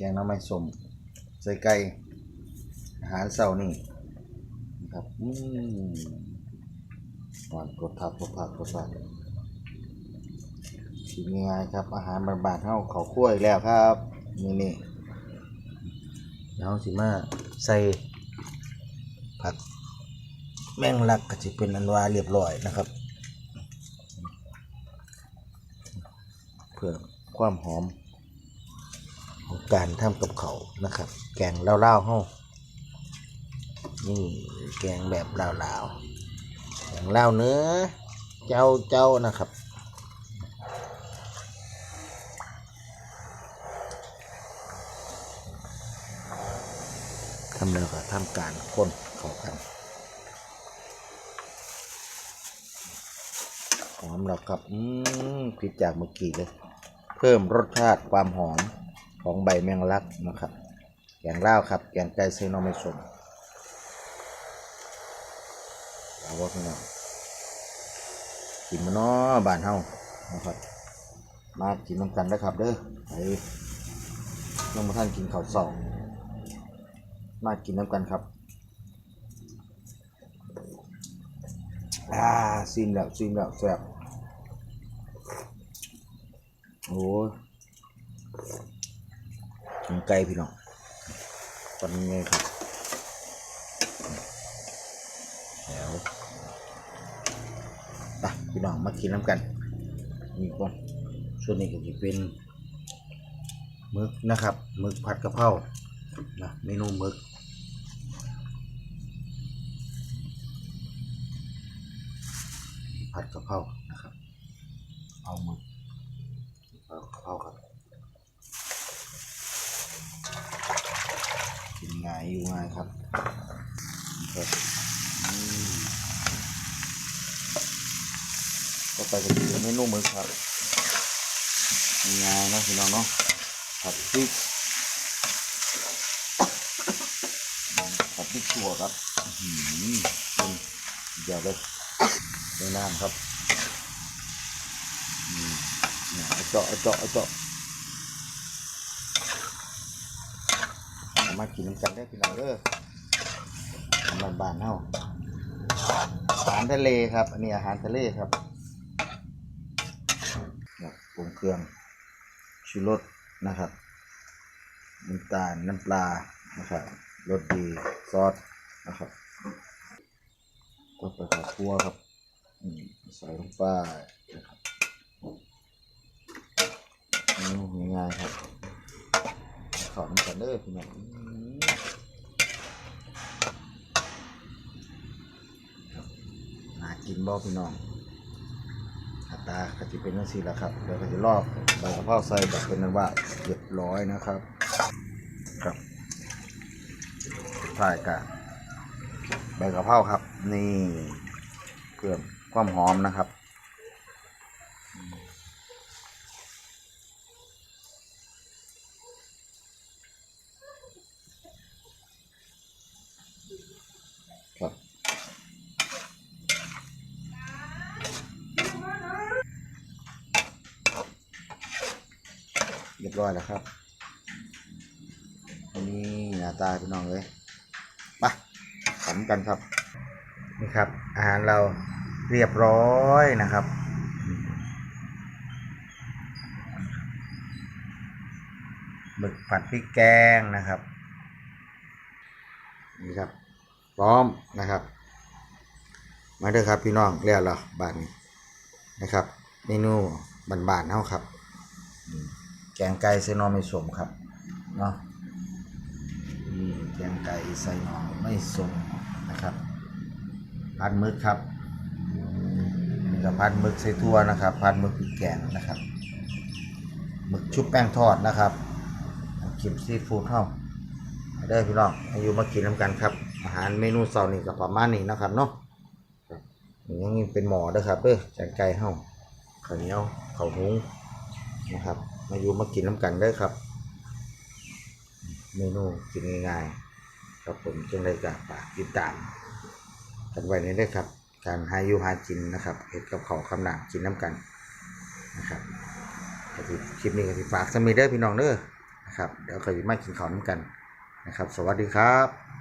กงน้ำไม้สมใส่ไก่อาหารเช้านี่นะครับอืมหวานกดทับกดทับกดทับกินง่ายครับ อาหารบานๆเฮาเขาคั่วอีกแล้วครับ นี่นี่เดี๋ยวเราสิมาใส่ผักแมงลักก็จะเป็นอันว่าเรียบร้อยนะครับ เพื่อความหอม ของการทำกับเขานะครับ แกงเล่าวๆเฮานี่แกงแบบลาวๆแกงเล่าเนื้อ เจ้าเจ้านะครับทำแล้วก็ทำการคนเข้ากันหอมแล้วครับ อืมผิดจากเมื่อกี้เลย เพิ่มรสชาติความหอม ของใบแมงลักนะครับ แกงล่าวครับ แกงไก่ใส่หน้องไม่สมเอาว่าพี่น้องกินมาเนาะบ้านเฮานะครับ มากินน้ำกันนะครับเด้อไปน้องมาท่านกินข้าวเสองมากินน้ำกันครับอ่าซิมแล้วซิมแล้วแซ่บโอ้ ยของไก่พี่น้องปันไงครับแล้วไปพี่น้องมากินน้ำกันนี่ก่อนส่วนนี้ก็จะเป็นมึกนะครับมึกผัดกะเพรานะเมนูมึกผัดกะเพรานะครับ เอามึกเอากะเพราครับ กินง่ายอยู่ง่ายครับก็ไปกันที่เมนูหมึกครับง่ายนะพี่น้องเนาะผัดพริกผัดพริกขั่วครับอือหือเป็นเดี๋ยวเลยในน้ำครับเจาะเจาะเจาะเอา มากินน้ำกันได้พี่น้องเด้ออาหารบ้านๆเฮาอาหารทะเลครับ อันนี้อาหารทะเลครับปรุงเครื่องชูรสนะครับน้ำตาลน้ำปลานะครับรสดีซอสนะครับก็ไปขอครัวครับใส่ลงไปนะครับนี่ง่ายๆครับ ขอน้ำกันเด้อพี่น้องอืมครับน่ากินบ่พี่น้องหน้าตาก็จะเป็นจังซี่แหละครับเดี๋ยวก็จะลอกใบกะเพราใส่แบบเป็นนั้นว่าเรียบร้อยนะครับครับถ่ายกันใบกะเพราครับ นี่เพิ่มความหอมนะครับเร้อยแล้วครับอันนี้หน้าตาพี่น้องเลยไปขำกันครับ นี่ครับ อาหารเราเรียบร้อยนะครับหมึกผัดพริกแกงนะครับ นี่ครับ พร้อมนะครับ มาเด้อครับพี่น้องแล้วเหรอบ้านนี้นะครับ เมนูบานๆเฮาครับ งไก่ใส่นอไม่สมครับเนาะแกงไก่ใส่นอไม่สมนะครับพัดมึกครับนี่ก็พัดมึกใส่ทั่วนะครับพัดมึกพริกแกงนะครับหมึกชุบแป้งทอดนะครับกิมซีฟู้ดเข้าได้พี่น้องอายุมากินน้ำกันครับ อาหารเมนูเสาร์นี่ก็ประมาณนี้นะครับเนาะนี่ยังเป็นหมอด้อครับเด้อแกงไก่เฮาข้าวเหนียวข้าวหุงนะครับ มาอยู่มากินน้ำกันเด้ครับ เมนูกินง่ายๆครับผมจึงได้จากฝากติดตามกันไว้ในเด้ครับ การหาอยู่หากินนะครับเห็ดกับเขาคำหนักกินน้ำกันนะครับคลิปนี้ก็สิฝากสมีเด้พี่น้องเด้อนะครับเดี๋ยวเคยมากินข้าวน้ำกันนะครับ สวัสดีครับ